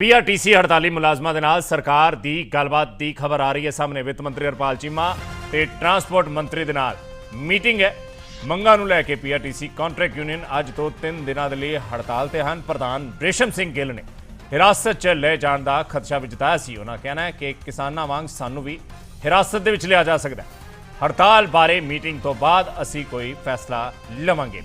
PRTC ਹੜਤਾਲੀ ਮੁਲਾਜ਼ਮਾਂ ਦੇ ਨਾਲ ਸਰਕਾਰ ਦੀ ਗੱਲਬਾਤ ਦੀ ਖਬਰ ਆ ਰਹੀ ਹੈ ਸਾਹਮਣੇ। ਵਿੱਤ ਮੰਤਰੀ ਹਰਪਾਲ ਚੀਮਾ ਤੇ ਟਰਾਂਸਪੋਰਟ ਮੰਤਰੀ ਦੇ ਨਾਲ ਮੀਟਿੰਗ ਹੈ। ਮੰਗਾਂ ਨੂੰ ਲੈ ਕੇ ਪੀਆਰਟੀਸੀ ਕੰਟਰੈਕਟ ਯੂਨੀਅਨ ਅੱਜ ਤੋਂ 3 ਦਿਨਾਂ ਦੇ ਲਈ ਹੜਤਾਲ ਤੇ ਹਨ। ਪ੍ਰਧਾਨ ਰੇਸ਼ਮ ਸਿੰਘ ਗਿੱਲ ਨੇ ਹਿਰਾਸਤ 'ਚ ਲੈ ਜਾਣ ਦਾ ਖਦਸ਼ਾ ਵੀ ਜਤਾਇਆ ਸੀ। ਉਹਨਾਂ ਕਹਿਣਾ ਹੈ ਕਿ ਕਿਸਾਨਾਂ ਵਾਂਗ ਸਾਨੂੰ ਵੀ ਹਿਰਾਸਤ ਦੇ ਵਿੱਚ ਲਿਆ ਜਾ ਸਕਦਾ ਹੈ। ਹੜਤਾਲ ਬਾਰੇ ਮੀਟਿੰਗ ਤੋਂ ਬਾਅਦ ਅਸੀਂ ਕੋਈ ਫੈਸਲਾ ਲਵਾਂਗੇ।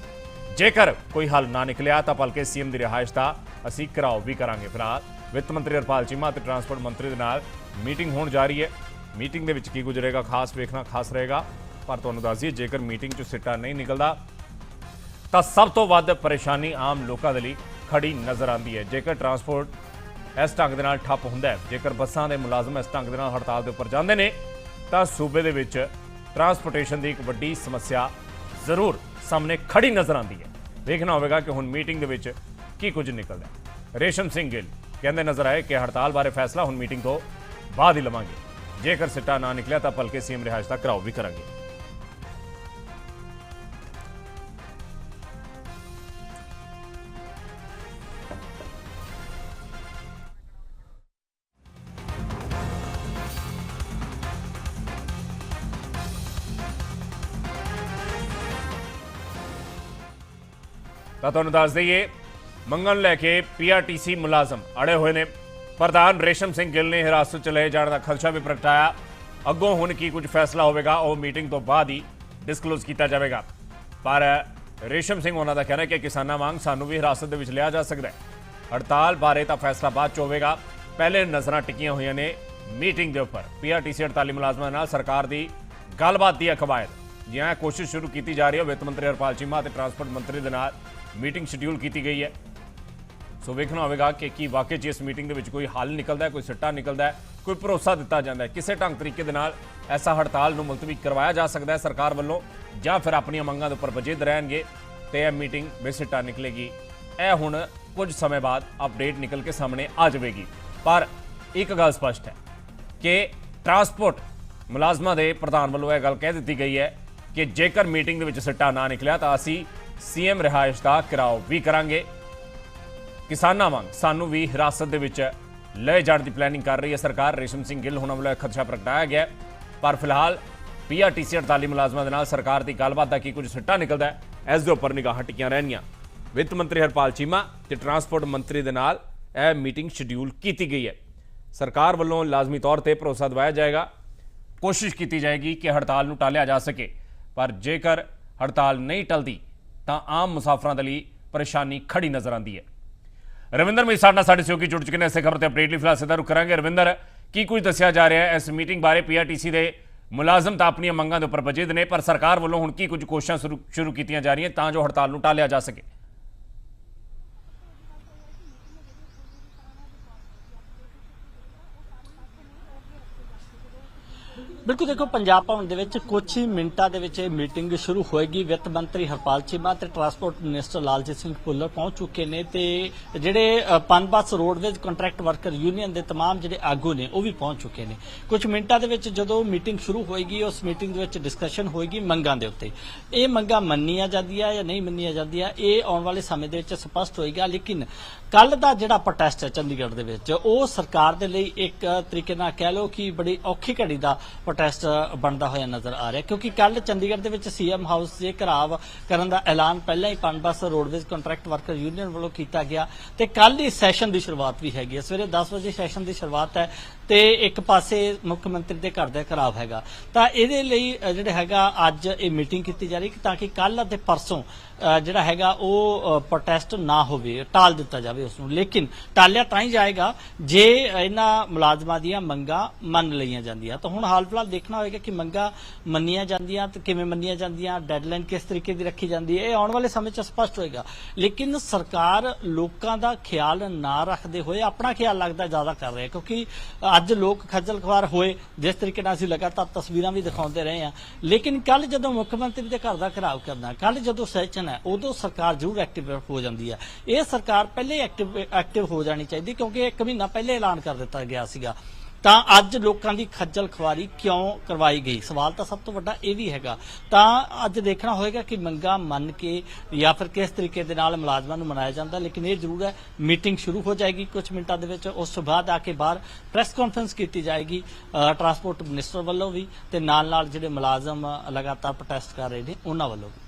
ਜੇਕਰ ਕੋਈ ਹੱਲ ਨਾ ਨਿਕਲਿਆ ਤਾਂ ਭਲਕੇ ਸੀਐਮ ਦੀ ਰਿਹਾਇਸ਼ ਦਾ ਅਸੀਂ ਘਰਾਓ ਵੀ ਕਰਾਂਗੇ ਫਿਲਹਾਲ। ਵਿੱਤ ਮੰਤਰੀ ਹਰਪਾਲ ਚੀਮਾ ਅਤੇ ਟਰਾਂਸਪੋਰਟ ਮੰਤਰੀ ਦੇ ਨਾਲ ਮੀਟਿੰਗ ਹੋਣ ਜਾ ਰਹੀ ਹੈ। ਮੀਟਿੰਗ ਦੇ ਵਿੱਚ ਕੀ ਗੁਜ਼ਰੇਗਾ, ਖਾਸ ਵੇਖਣਾ ਖਾਸ ਰਹੇਗਾ। ਪਰ ਤੁਹਾਨੂੰ ਦੱਸ ਦਈਏ, ਜੇਕਰ ਮੀਟਿੰਗ 'ਚ ਸਿੱਟਾ ਨਹੀਂ ਨਿਕਲਦਾ, ਤਾਂ ਸਭ ਤੋਂ ਵੱਧ ਪਰੇਸ਼ਾਨੀ ਆਮ ਲੋਕਾਂ ਦੇ ਲਈ ਖੜੀ ਨਜ਼ਰ ਆਉਂਦੀ ਹੈ। ਜੇਕਰ ਟਰਾਂਸਪੋਰਟ ਇਸ ਢੰਗ ਦੇ ਨਾਲ ਠੱਪ ਹੁੰਦਾ ਹੈ, ਜੇਕਰ ਬੱਸਾਂ ਦੇ ਮੁਲਾਜ਼ਮ ਇਸ ਢੰਗ ਦੇ ਨਾਲ ਹੜਤਾਲ ਦੇ ਉੱਪਰ ਜਾਂਦੇ ਨੇ, ਤਾਂ ਸੂਬੇ ਦੇ ਵਿੱਚ ਟਰਾਂਸਪੋਰਟੇਸ਼ਨ ਦੀ ਇੱਕ ਵੱਡੀ ਸਮੱਸਿਆ ਜ਼ਰੂਰ ਸਾਹਮਣੇ ਖੜੀ ਨਜ਼ਰ ਆਉਂਦੀ ਹੈ। ਦੇਖਣਾ ਹੋਵੇਗਾ ਕਿ ਹੁਣ ਮੀਟਿੰਗ ਦੇ ਵਿੱਚ ਕੀ ਕੁਝ ਨਿਕਲਦਾ ਹੈ। ਰੇਸ਼ਮ ਸਿੰਘ ਗਿੱਲ ਕਹਿੰਦੇ ਨਜ਼ਰ ਆਏ ਕਿ ਹੜਤਾਲ ਬਾਰੇ ਫੈਸਲਾ ਹੁਣ ਮੀਟਿੰਗ ਤੋਂ ਬਾਅਦ ਹੀ ਲਵਾਂਗੇ ਜੇਕਰ ਸਿੱਟਾ ਨਾ ਨਿਕਲਿਆ ਤਾਂ ਭਲਕੇ ਸੀਐਮ ਰਿਹਾਇਸ਼ ਦਾ ਘਰਾਓ ਵੀ ਕਰਾਂਗੇ ਤਾਂ ਤੁਹਾਨੂੰ ਦੱਸ ਦਈਏ ਮੰਗਣ ਲੈ ਕੇ ਪੀਆਰਟੀਸੀ ਮੁਲਾਜ਼ਮ ਅੜੇ ਹੋਏ ਨੇ। ਪ੍ਰਧਾਨ ਰੇਸ਼ਮ ਸਿੰਘ ਗਿੱਲ ਨੇ ਹਿਰਾਸਤ ਚ ਲਏ ਜਾਣ ਦਾ ਖਦਸ਼ਾ ਵੀ ਪ੍ਰਗਟਾਇਆ। ਅੱਗੋਂ ਹੁਣ ਕੀ ਕੁਝ ਫੈਸਲਾ ਹੋਵੇਗਾ, ਉਹ ਮੀਟਿੰਗ ਤੋਂ ਬਾਅਦ ਹੀ ਡਿਸਕਲੋਜ਼ ਕੀਤਾ ਜਾਵੇਗਾ। ਪਰ ਰੇਸ਼ਮ ਸਿੰਘ ਉਹਨਾਂ ਦਾ ਕਹਿਣਾ ਹੈ ਕਿ ਕਿਸਾਨਾਂ ਵਾਂਗ ਸਾਨੂੰ ਵੀ ਹਿਰਾਸਤ ਦੇ ਵਿੱਚ ਲਿਆ ਜਾ ਸਕਦਾ ਹੈ। ਹੜਤਾਲ ਬਾਰੇ ਤਾਂ ਫੈਸਲਾ ਬਾਅਦ ਚ ਹੋਵੇਗਾ। ਪਹਿਲੇ ਨਜ਼ਰਾਂ ਟਿਕੀਆਂ ਹੋਈਆਂ ਨੇ ਮੀਟਿੰਗ ਦੇ ਉੱਪਰ। ਪੀਆਰਟੀਸੀ ਹੜਤਾਲੀ ਮੁਲਾਜ਼ਮਾਂ ਨਾਲ ਸਰਕਾਰ ਦੀ ਗੱਲਬਾਤ ਦੀ ਅਖਵਾਇਦ। ਜਿਹਾਂ ਕੋਸ਼ਿਸ਼ ਸ਼ੁਰੂ ਕੀਤੀ ਜਾ ਰਹੀ ਹੈ, ਵਿੱਤ ਮੰਤਰੀ ਹਰਪਾਲ ਚੀਮਾ ਅਤੇ ਟਰਾਂਸਪੋਰਟ ਮੰਤਰੀ ਦੇ ਨਾਲ ਮੀਟਿੰਗ ਸ਼ਡਿਊਲ ਕੀਤੀ ਗਈ ਹੈ। ਸੋ ਵੇਖਣਾ ਹੋਵੇਗਾ ਕਿ ਕੀ ਵਾਕਈ 'ਚ ਇਸ ਮੀਟਿੰਗ ਦੇ ਵਿੱਚ ਕੋਈ ਹੱਲ ਨਿਕਲਦਾ ਹੈ, ਕੋਈ ਸਿੱਟਾ ਨਿਕਲਦਾ ਹੈ, ਕੋਈ ਭਰੋਸਾ ਦਿੱਤਾ ਜਾਂਦਾ ਹੈ। ਕਿਸੇ ਢੰਗ ਤਰੀਕੇ ਦੇ ਨਾਲ ਐਸਾ ਹੜਤਾਲ ਨੂੰ ਮੁਲਤਵੀ ਕਰਵਾਇਆ ਜਾ ਸਕਦਾ ਹੈ ਸਰਕਾਰ ਵੱਲੋਂ ਜਾਂ ਫਿਰ ਆਪਣੀਆਂ ਮੰਗਾਂ ਦੇ ਉੱਪਰ ਵਜੇਦ ਰਹਿਣਗੇ ਤੇ ਇਹ ਮੀਟਿੰਗ ਬੇਸਿੱਟਾ ਨਿਕਲੇਗੀ। ਇਹ ਹੁਣ ਕੁਝ ਸਮੇਂ ਬਾਅਦ ਅਪਡੇਟ ਨਿਕਲ ਕੇ ਸਾਹਮਣੇ ਆ ਜਾਵੇਗੀ। ਪਰ ਇੱਕ ਗੱਲ ਸਪਸ਼ਟ ਹੈ ਕਿ ਟਰਾਂਸਪੋਰਟ ਮੁਲਾਜ਼ਮਾਂ ਦੇ ਪ੍ਰਧਾਨ ਵੱਲੋਂ ਇਹ ਗੱਲ ਕਹਿ ਦਿੱਤੀ ਗਈ ਹੈ ਕਿ ਜੇਕਰ ਮੀਟਿੰਗ ਦੇ ਵਿੱਚ ਸਿੱਟਾ ਨਾ ਨਿਕਲਿਆ ਤਾਂ ਅਸੀਂ ਸੀਐਮ ਰਿਹਾਇਸ਼ ਦਾ ਘਿਰਾਓ ਵੀ ਕਰਾਂਗੇ। ਕਿਸਾਨਾਂ ਵਾਂਗ ਸਾਨੂੰ ਵੀ ਹਿਰਾਸਤ ਦੇ ਵਿੱਚ ਲੈ ਜਾਣ ਦੀ ਪਲੈਨਿੰਗ ਕਰ ਰਹੀ ਹੈ ਸਰਕਾਰ। ਰੇਸ਼ਮ ਸਿੰਘ ਗਿੱਲ ਹੋਣਾ ਵੱਲੋਂ ਇਹ ਖਦਸ਼ਾ ਪ੍ਰਗਟਾਇਆ ਗਿਆ ਪਰ ਫਿਲਹਾਲ ਪੀਆਰਟੀਸੀ 48 ਮੁਲਾਜ਼ਮਾਂ ਦੇ ਨਾਲ ਸਰਕਾਰ ਦੀ ਗੱਲਬਾਤ ਦਾ ਕੀ ਕੁਝ ਸਿੱਟਾ ਨਿਕਲਦਾ ਹੈ, ਇਸ ਦੇ ਉੱਪਰ ਨਿਗਾਹਾਂ ਟਿਕੀਆਂ ਰਹਿਣੀਆਂ ਵਿੱਤ ਮੰਤਰੀ ਹਰਪਾਲ ਚੀਮਾ ਤੇ ਟਰਾਂਸਪੋਰਟ ਮੰਤਰੀ ਦੇ ਨਾਲ ਇਹ ਮੀਟਿੰਗ ਸ਼ਡਿਊਲ ਕੀਤੀ ਗਈ ਹੈ। ਸਰਕਾਰ ਵੱਲੋਂ ਲਾਜ਼ਮੀ ਤੌਰ ਤੇ ਭਰੋਸਾ ਦਿਵਾਇਆ ਜਾਏਗਾ। ਕੋਸ਼ਿਸ਼ ਕੀਤੀ ਜਾਏਗੀ ਕਿ ਹੜਤਾਲ ਨੂੰ ਟਾਲਿਆ ਜਾ ਸਕੇ, ਪਰ ਜੇਕਰ ਹੜਤਾਲ ਨਹੀਂ ਟਲਦੀ ਤਾਂ ਆਮ ਮੁਸਾਫਰਾਂ ਦੇ ਲਈ ਪਰੇਸ਼ਾਨੀ ਖੜੀ ਨਜ਼ਰ ਆਉਂਦੀ ਹੈ। ਰਵਿੰਦਰ, ਮਿਰ ਸਾਡੇ ਨਾਲ ਸਾਡੇ ਸਹਿਯੋਗੀ ਜੁੜ ਚੁੱਕੇ ਨੇ। ਇਸੇ ਖਬਰ ਤੇ ਅਪਡੇਟ ਲਈ ਫਿਲਹਾਲ ਸਿੱਧਾ ਰੁਕ ਕਰਾਂਗੇ। ਰਵਿੰਦਰ, ਕੀ ਕੁਝ ਦੱਸਿਆ ਜਾ ਰਿਹਾ ਹੈ? ਇਸ ਮੀਟਿੰਗ ਬਾਰੇ ਪੀਆਰਟੀਸੀ ਦੇ ਮੁਲਾਜ਼ਮ ਤਾਂ ਆਪਣੀਆਂ ਮੰਗਾਂ ਦੇ ਉੱਪਰ ਵਜੀਦ ਨੇ, ਪਰ ਸਰਕਾਰ ਵੱਲੋਂ ਹੁਣ ਕੀ ਕੁਝ ਕੋਸ਼ਿਸ਼ਾਂ ਸ਼ੁਰੂ ਸ਼ੁਰੂ ਕੀਤੀਆਂ ਜਾ ਰਹੀਆਂ, ਤਾਂ ਜੋ ਹੜਤਾਲ ਨੂੰ ਟਾਲਿਆ ਜਾ ਸਕੇ। ਬਿਲਕੁਲ ਦੇਖੋ ਪੰਜਾਬ ਭਵਨ ਦੇ ਵਿੱਚ ਕੁਝ ਹੀ ਮਿੰਟਾਂ ਦੇ ਵਿੱਚ ਇਹ ਮੀਟਿੰਗ ਸ਼ੁਰੂ ਹੋਏਗੀ ਵਿੱਤ ਮੰਤਰੀ ਹਰਪਾਲ ਚੀਮਾ ਤੇ ਟਰਾਂਸਪੋਰਟ ਮਿਨਿਸਟਰ ਲਾਲਜੀਤ ਸਿੰਘ ਭੁੱਲਰ ਪਹੁੰਚ ਚੁੱਕੇ ਨੇ ਤੇ ਜਿਹੜੇ ਅ, Punbus roadways contract worker union ਦੇ तमाम ਜਿਹੜੇ ਆਗੂ ਨੇ ਉਹ ਵੀ ਪਹੁੰਚ ਚੁੱਕੇ ਨੇ ਕੁਝ ਮਿੰਟਾਂ ਦੇ ਵਿੱਚ ਜਦੋਂ ਮੀਟਿੰਗ ਸ਼ੁਰੂ ਹੋਏਗੀ ਉਸ ਮੀਟਿੰਗ ਦੇ ਵਿੱਚ ਡਿਸਕਸ਼ਨ ਹੋਏਗੀ ਮੰਗਾਂ ਦੇ ਉੱਤੇ ਇਹ ਮੰਗਾਂ ਮੰਨੀਆਂ ਜਾਂਦੀਆਂ ਜਾਂ ਨਹੀਂ ਮੰਨੀਆਂ ਜਾਂਦੀਆਂ ਇਹ ਆਉਣ ਵਾਲੇ ਸਮੇਂ ਦੇ ਵਿੱਚ ਸਪਸ਼ਟ ਹੋਏਗਾ ਲੇਕਿਨ ਕੱਲ ਦਾ ਜਿਹੜਾ ਪ੍ਰੋਟੈਸਟ ਹੈ ਚੰਡੀਗੜ੍ਹ ਦੇ ਵਿੱਚ ਉਹ ਸਰਕਾਰ ਦੇ ਲਈ ਇੱਕ ਤਰੀਕੇ ਨਾਲ ਕਹਿ ਲਓ ਕਿ ਬੜੀ ਔਖੀ ਘੜੀ ਦਾ ਪ੍ਰੋਟੈਸਟ ਬਣਦਾ ਹੋਇਆ ਨਜ਼ਰ ਆ ਰਿਹਾ ਕਿਉਂਕਿ ਕੱਲ ਚੰਡੀਗੜ੍ਹ ਦੇ ਵਿੱਚ ਸੀਐਮ ਹਾਊਸ ਦੇ ਘਰਾਵ ਕਰਨ ਦਾ ਐਲਾਨ ਪਹਿਲਾਂ ਹੀ Punbus roadways contract worker union ਵੱਲੋਂ ਕੀਤਾ ਗਿਆ ਤੇ ਕੱਲ ਹੀ ਸੈਸ਼ਨ ਦੀ ਸ਼ੁਰੂਆਤ ਵੀ ਹੈਗੀ ਹੈ। ਸਵੇਰੇ 10 ਵਜੇ ਸੈਸ਼ਨ ਦੀ ਸ਼ੁਰੂਆਤ ਹੈ ਤੇ ਇੱਕ ਪਾਸੇ ਮੁੱਖ ਮੰਤਰੀ ਦੇ ਘਰ ਦਾ ਘਰਾਵ ਹੈਗਾ। ਤਾਂ ਇਹਦੇ ਲਈ ਜਿਹੜਾ ਹੈਗਾ, ਅੱਜ ਇਹ ਮੀਟਿੰਗ ਕੀਤੀ ਜਾ ਰਹੀ ਕਿ ਤਾਂ ਕਿ ਕੱਲ ਅਤੇ ਪਰਸੋਂ ਜਿਹੜਾ ਹੈਗਾ, ਉਹ ਪ੍ਰੋਟੈਸਟ ਨਾ ਹੋਵੇ, ਟਾਲ ਦਿੱਤਾ ਜਾਵੇ ਉਸ ਨੂੰ ਲੇਕਿਨ ਟਾਲਿਆ ਤਾਂ ਹੀ ਜਾਏਗਾ ਜੇ ਇਹਨਾਂ ਮੁਲਾਜ਼ਮਾਂ ਦੀਆਂ ਮੰਗਾਂ ਮੰਨ ਲਈਆਂ ਜਾਂਦੀਆਂ। ਤਾਂ ਹੁਣ ਹਾਲ ਫਿਲਹਾਲ ਦੇਖਣਾ ਹੋਏਗਾ ਕਿ ਮੰਗਾਂ ਮੰਨੀਆਂ ਜਾਂਦੀਆਂ ਤੇ ਕਿਵੇਂ ਮੰਨੀਆਂ ਜਾਂਦੀਆਂ ਡੈਡਲਾਈਨ ਕਿਸ ਤਰੀਕੇ ਦੀ ਰੱਖੀ ਜਾਂਦੀ ਹੈ, ਇਹ ਆਉਣ ਵਾਲੇ ਸਮੇਂ 'ਚ ਸਪਸ਼ਟ ਹੋਏਗਾ। ਲੇਕਿਨ ਸਰਕਾਰ ਲੋਕਾਂ ਦਾ ਖਿਆਲ ਨਾ ਰੱਖਦੇ ਹੋਏ ਆਪਣਾ ਖਿਆਲ ਲੱਗਦਾ ਜ਼ਿਆਦਾ ਕਰ ਰਹੀ ਹੈ, ਕਿਉਂਕਿ ਅੱਜ ਲੋਕ ਖੱਜਲ ਖਵਾਰ ਹੋਏ, ਜਿਸ ਤਰੀਕੇ ਨਾਲ ਅਸੀਂ ਲਗਾਤਾਰ ਤਸਵੀਰਾਂ ਵੀ ਦਿਖਾਉਂਦੇ ਰਹੇ ਹਾਂ। ਲੇਕਿਨ ਕੱਲ ਜਦੋਂ ਮੁੱਖ ਮੰਤਰੀ ਦੇ ਘਰ ਦਾ ਘਰਾਵ ਕਰਨਾ ਕੱਲ ਜਦੋਂ ਸੈਸ਼ਨ ਹੈ, ਉਦੋਂ ਸਰਕਾਰ ਜ਼ਰੂਰ ਐਕਟਿਵ ਹੋ ਜਾਂਦੀ ਹੈ। ਇਹ ਸਰਕਾਰ ਪਹਿਲੇ ਐਕਟਿਵ ਐਕਟਿਵ ਹੋ ਜਾਣੀ ਚਾਹੀਦੀ, ਕਿਉਂਕਿ ਇੱਕ ਮਹੀਨਾ ਪਹਿਲੇ ਐਲਾਨ ਕਰ ਦਿੱਤਾ ਗਿਆ ਸੀਗਾ। ਤਾਂ ਅੱਜ ਲੋਕਾਂ ਦੀ ਖੱਜਲ ਖਵਾਰੀ ਕਿਉਂ ਕਰਵਾਈ ਗਈ? ਸਵਾਲ ਤਾਂ ਸਭ ਤੋਂ ਵੱਡਾ ਇਹ ਵੀ ਹੈਗਾ। ਤਾਂ ਅੱਜ ਦੇਖਣਾ ਹੋਏਗਾ ਕਿ ਮੰਗਾ ਮੰਨ ਕੇ ਜਾਂ ਫਿਰ ਕਿਸ ਤਰੀਕੇ ਦੇ ਨਾਲ ਮੁਲਾਜ਼ਮਾਂ ਨੂੰ ਮਨਾਇਆ ਜਾਂਦਾ, ਲੇਕਿਨ ਇਹ ਜ਼ਰੂਰ ਹੈ, ਮੀਟਿੰਗ ਸ਼ੁਰੂ ਹੋ ਜਾਏਗੀ ਕੁਝ ਮਿੰਟਾਂ ਦੇ ਵਿੱਚ, ਉਸ ਤੋਂ ਬਾਅਦ ਆ ਕੇ ਬਾਹਰ ਪ੍ਰੈਸ ਕਾਨਫਰੰਸ ਕੀਤੀ ਜਾਏਗੀ ਟਰਾਂਸਪੋਰਟ ਮਿਨਿਸਟਰ ਵੱਲੋਂ ਵੀ ਤੇ ਨਾਲ ਨਾਲ ਜਿਹੜੇ ਮੁਲਾਜ਼ਮ ਲਗਾਤਾਰ ਪ੍ਰੋਟੈਸਟ ਕਰ ਰਹੇ ਨੇ, ਉਹਨਾਂ ਵੱਲੋਂ ਵੀ।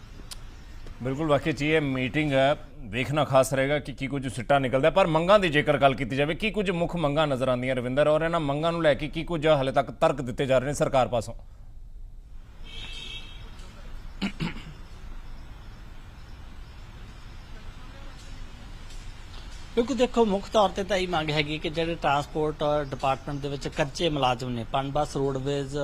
ਬਿਲਕੁਲ ਵਾਕਈ ਚ ਇਹ ਮੀਟਿੰਗ ਹੈ, ਵੇਖਣਾ ਖਾਸ ਰਹੇਗਾ ਕਿ ਕੀ ਕੁਝ ਸਿੱਟਾ ਨਿਕਲਦਾ ਪਰ ਮੰਗਾਂ ਦੀ ਜੇਕਰ ਗੱਲ ਕੀਤੀ ਜਾਵੇ, ਕੀ ਕੁਝ ਮੁੱਖ ਮੰਗਾਂ ਨਜ਼ਰ ਆਉਂਦੀਆਂ, ਰਵਿੰਦਰ, ਔਰ ਇਹਨਾਂ ਮੰਗਾਂ ਨੂੰ ਲੈ ਕੇ ਕੀ ਕੁਝ ਹਾਲੇ ਤੱਕ ਤਰਕ ਦਿੱਤੇ ਜਾ ਰਹੇ ਨੇ ਸਰਕਾਰ ਪਾਸੋਂ? ਕਿਉਂਕਿ ਦੇਖੋ, ਮੁੱਖ ਤੌਰ ਤੇ ਤਾਂ ਇਹ ਮੰਗ ਹੈਗੀ ਕਿ ਜਿਹੜੇ ਟਰਾਂਸਪੋਰਟ ਡਿਪਾਰਟਮੈਂਟ ਦੇ ਵਿੱਚ ਕੱਚੇ ਮੁਲਾਜ਼ਮ ਨੇ ਪਨਬਸ ਰੋਡਵੇਜ਼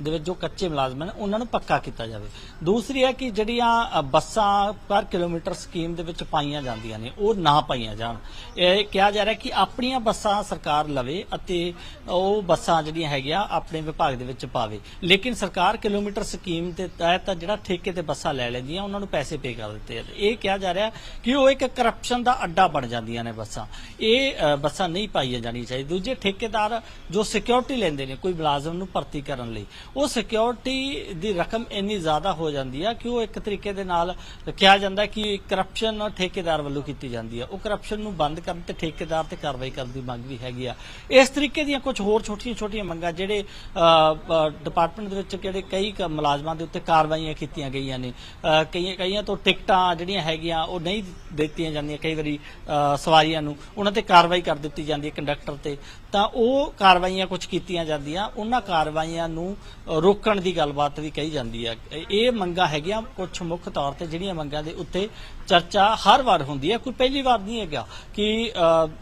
ਦੇ ਵਿੱਚ ਜੋ ਕੱਚੇ ਮੁਲਾਜ਼ਮ ਨੇ, ਉਹਨਾਂ ਨੂੰ ਪੱਕਾ ਕੀਤਾ ਜਾਵੇ। ਦੂਸਰੀ ਹੈ ਕਿ ਜਿਹੜੀਆਂ ਬੱਸਾਂ ਪਰ ਕਿਲੋਮੀਟਰ ਸਕੀਮ ਦੇ ਵਿੱਚ ਪਾਈਆਂ ਜਾਂਦੀਆਂ ਨੇ, ਉਹ ਨਾ ਪਾਈਆਂ ਜਾਣ। ਇਹ ਕਿਹਾ ਜਾ ਰਿਹਾ ਕਿ ਆਪਣੀਆਂ ਬੱਸਾਂ ਸਰਕਾਰ ਲਵੇ ਅਤੇ ਉਹ ਬੱਸਾਂ ਜਿਹੜੀਆਂ ਹੈਗੀਆਂ, ਆਪਣੇ ਵਿਭਾਗ ਦੇ ਵਿੱਚ ਪਾਵੇ। ਲੇਕਿਨ ਸਰਕਾਰ ਕਿਲੋਮੀਟਰ ਸਕੀਮ ਦੇ ਤਹਿਤ ਜਿਹੜਾ ਠੇਕੇ ਤੇ ਬੱਸਾਂ ਲੈ ਲੈਂਦੀਆਂ, ਉਹਨਾਂ ਨੂੰ ਪੈਸੇ ਪੇ ਕਰ ਦਿੱਤੇ ਇਹ ਕਿਹਾ ਜਾ ਰਿਹਾ ਕਿ ਉਹ ਇੱਕ ਕਰਪਸ਼ਨ ਦਾ ਅੱਡਾ ਬਣ ਜਾਂਦੀਆਂ ਨੇ। ਬੱਸਾਂ। ਇਹ ਬੱਸਾਂ ਨਹੀਂ ਪਾਈਆਂ ਜਾਣੀਆਂ ਚਾਹੀਦੀਆਂ। ਦੂਜੇ ਠੇਕੇਦਾਰ ਜੋ ਸਿਕਿਉਰਿਟੀ ਲੈਂਦੇ ਨੇ ਕੋਈ ਮੁਲਾਜ਼ਮ ਨੂੰ ਭਰਤੀ ਕਰਨ ਲਈ ਉਹ ਸਿਕਿਉਰਿਟੀ ਦੀ ਰਕਮ ਇੰਨੀ ਜ਼ਿਆਦਾ ਹੋ ਜਾਂਦੀ ਆ ਕਿ ਉਹ ਇੱਕ ਤਰੀਕੇ ਦੇ ਨਾਲ ਕਿਹਾ ਜਾਂਦਾ ਕਿ ਕਰਪਸ਼ਨ ਠੇਕੇਦਾਰ ਵੱਲੋਂ ਕੀਤੀ ਜਾਂਦੀ ਆ। ਉਹ ਕਰਪਸ਼ਨ ਨੂੰ ਬੰਦ ਕਰਨ ਤੇ ਠੇਕੇਦਾਰ ਤੇ ਕਾਰਵਾਈ ਕਰਨ ਦੀ ਮੰਗ ਵੀ ਹੈਗੀ ਆ। ਇਸ ਤਰੀਕੇ ਦੀਆਂ ਕੁਝ ਹੋਰ ਛੋਟੀਆਂ-ਛੋਟੀਆਂ ਮੰਗਾਂ ਜਿਹੜੇ ਡਿਪਾਰਟਮੈਂਟ ਦੇ ਵਿੱਚ ਕਿਹੜੇ ਕਈ ਮੁਲਾਜ਼ਮਾਂ ਦੇ ਉੱਤੇ ਕਾਰਵਾਈਆਂ ਕੀਤੀਆਂ ਗਈਆਂ ਨੇ। ਕਈਆਂ ਕਈਆਂ ਤੋਂ ਟਿਕਟਾਂ ਜਿਹੜੀਆਂ ਹੈਗੀਆਂ ਉਹ ਨਹੀਂ ਦਿੱਤੀਆਂ ਜਾਂਦੀਆਂ। ਕਈ ਵਾਰੀ ਅ, ਸਵਾਰੀਆਂ ਨੂੰ, ਉਹਨਾਂ ਤੇ ਕਾਰਵਾਈ ਕਰ ਦਿੱਤੀ ਜਾਂਦੀ ਹੈ ਕੰਡਕਟਰ ਤੇ। ਤਾਂ ਉਹ ਕਾਰਵਾਈਆਂ ਕੁਝ ਕੀਤੀਆਂ ਜਾਂਦੀਆਂ, ਉਹਨਾਂ ਕਾਰਵਾਈਆਂ ਨੂੰ ਰੋਕਣ ਦੀ ਗੱਲਬਾਤ ਵੀ ਕਹੀ ਜਾਂਦੀ ਹੈ। ਇਹ- ਇਹ ਮੰਗਾਂ ਹੈਗੀਆਂ ਕੁਝ ਮੁੱਖ ਤੌਰ ਤੇ ਜਿਹੜੀਆਂ ਮੰਗਾਂ ਦੇ ਉੱਤੇ ਚਰਚਾ ਹਰ ਵਾਰ ਹੁੰਦੀ ਹੈ, ਕੋਈ ਪਹਿਲੀ ਵਾਰ ਨਹੀਂ ਹੈਗਾ ਕਿ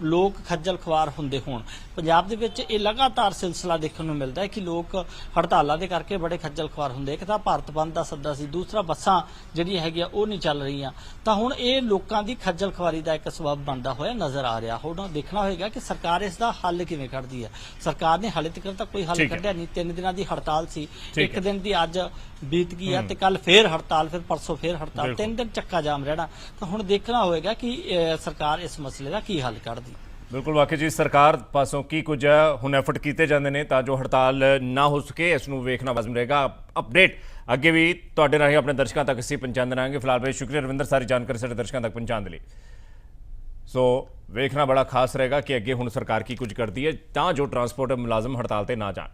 ਲੋਕ ਖੱਜਲ ਖਵਾਰ ਹੁੰਦੇ ਹੋਣ। ਪੰਜਾਬ ਦੇ ਵਿੱਚ ਇਹ ਲਗਾਤਾਰ ਸਿਲਸਿਲਾ ਦੇਖਣ ਨੂੰ ਮਿਲਦਾ ਹੈ ਕਿ ਲੋਕ ਹੜਤਾਲਾਂ ਦੇ ਕਰਕੇ ਬੜੇ ਖੱਜਲ ਖਵਾਰ ਹੁੰਦੇ ਇੱਕ ਤਾਂ ਭਾਰਤ ਬੰਦ ਦਾ ਸੱਦਾ ਸੀ, ਦੂਸਰਾ ਬੱਸਾਂ ਜਿਹੜੀਆਂ ਹੈਗੀਆਂ ਉਹ ਨਹੀਂ ਚੱਲ ਰਹੀਆਂ। ਤਾਂ ਹੁਣ ਇਹ ਲੋਕਾਂ ਦੀ ਖੱਜਲ ਖਵਾਰੀ ਦਾ ਇੱਕ ਸਬਬ ਬਣਦਾ ਹੋਇਆ। ਨਜ਼ਰ ਆ ਰਿਹਾ। ਹੁਣ ਦੇਖਣਾ ਹੋਏਗਾ ਕਿ ਸਰਕਾਰ ਇਸ ਦਾ ਹੱਲ ਕਿਵੇਂ ਕੱਢਦੀ ਹੈ। ਸਰਕਾਰ ਨੇ ਹਾਲੇ ਤੱਕ ਤਾਂ ਕੋਈ ਹੱਲ ਹੈ। ਕੱਢਿਆ ਨਹੀਂ। ਤਿੰਨ ਦਿਨਾਂ ਦੀ ਹੜਤਾਲ ਸੀ। ਇੱਕ ਹੈ। ਦਿਨ ਦੀ ਅੱਜ ਬੀਤ ਗਈ ਆ ਤੇ ਕੱਲ ਫੇਰ ਹੜਤਾਲ ਫਿਰ ਪਰਸੋਂ ਫੇਰ ਹੜਤਾਲ। ਤਿੰਨ ਦਿਨ ਚੱਕਾ ਜਾਮ ਰਹਿਣਾ। ਤਾਂ ਹੁਣ ਦੇਖਣਾ ਹੋਏਗਾ ਕਿ ਸਰਕਾਰ ਇਸ ਮਸਲੇ ਦਾ ਕੀ ਹੱਲ ਕੱਢਦੀ। ਹੈ ਬਿਲਕੁਲ ਵਾਕਈ ਜੀ ਸਰਕਾਰ ਪਾਸੋਂ ਕੀ ਕੁਝ ਹੈ, ਹੁਣ ਐਫਰਟ ਕੀਤੇ ਜਾਂਦੇ ਨੇ ਤਾਂ ਜੋ ਹੜਤਾਲ ਨਾ ਹੋ ਸਕੇ ਇਸ ਨੂੰ ਵੇਖਣਾ ਲਾਜ਼ਮ ਰਹੇਗਾ। ਅਪਡੇਟ ਅੱਗੇ ਵੀ ਤੁਹਾਡੇ ਰਾਹੀਂ ਆਪਣੇ ਦਰਸ਼ਕਾਂ ਤੱਕ ਅਸੀਂ ਪਹੁੰਚਾਉਂਦੇ ਰਹਾਂਗੇ। ਫਿਲਹਾਲ ਬਈ ਸ਼ੁਕਰੀਆ ਰਵਿੰਦਰ ਸਾਰੀ ਜਾਣਕਾਰੀ ਸਾਡੇ ਦਰਸ਼ਕਾਂ ਤੱਕ ਪਹੁੰਚਾਉਣ ਦੇ ਲਈ। ਸੋ ਵੇਖਣਾ ਬੜਾ ਖਾਸ ਰਹੇਗਾ ਕਿ ਅੱਗੇ ਹੁਣ ਸਰਕਾਰ ਕੀ ਕੁਝ ਕਰਦੀ ਹੈ, ਤਾਂ ਜੋ ਟਰਾਂਸਪੋਰਟ ਮੁਲਾਜ਼ਮ ਹੜਤਾਲ ਤੇ ਨਾ ਜਾਣ।